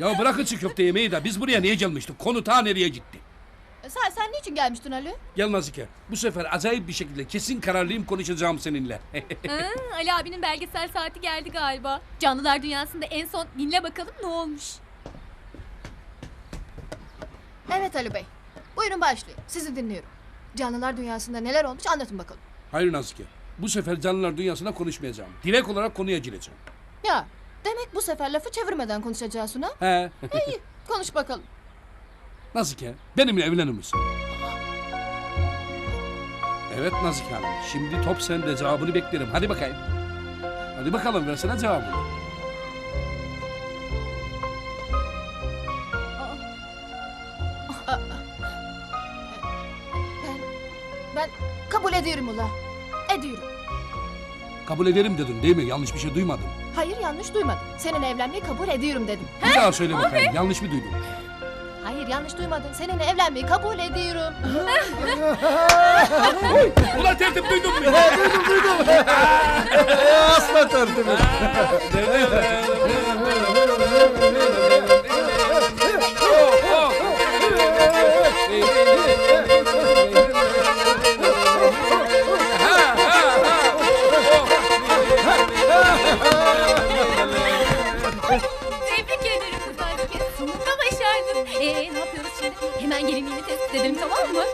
Ya bırakın çiğ köfte yemeği de biz buraya niye gelmiştik? Konu ta nereye gitti? E, Sen, sen niçin gelmiştin Ali? Gel Nazike. Bu sefer acayip bir şekilde kesin kararlıyım konuşacağım seninle. Ha, Ali abinin belgesel saati geldi galiba. Canlılar dünyasında en son dinle bakalım ne olmuş. Evet Ali Bey. Buyurun başlayın. Sizi dinliyorum. Canlılar dünyasında neler olmuş anlatın bakalım. Hayır Nazike. Bu sefer canlılar dünyasına konuşmayacağım. Direkt olarak konuya gireceğim. Ya demek bu sefer lafı çevirmeden konuşacağız Suna. He. İyi konuş bakalım. Nazike, benimle evlenir misin? Evet Nazike Hanım. Şimdi top sende cevabını beklerim. Hadi bakayım. Hadi bakalım versene cevabını. Ben, ben kabul ediyorum ula. Ediyorum. Kabul ederim dedin değil mi? Yanlış bir şey duymadım. Hayır yanlış duymadım. Seninle evlenmeyi kabul ediyorum dedim. Bir daha söyle bakayım. Yanlış mı duydum? Hayır yanlış duymadın. Seninle evlenmeyi kabul ediyorum. Ulan tertip duydun mu? Asla tertemiz. Tebrik ederim Aybüke. Sonunda başardın. Ee ne yapıyoruz şimdi? Hemen gelinliğini tespit edelim tamam mı?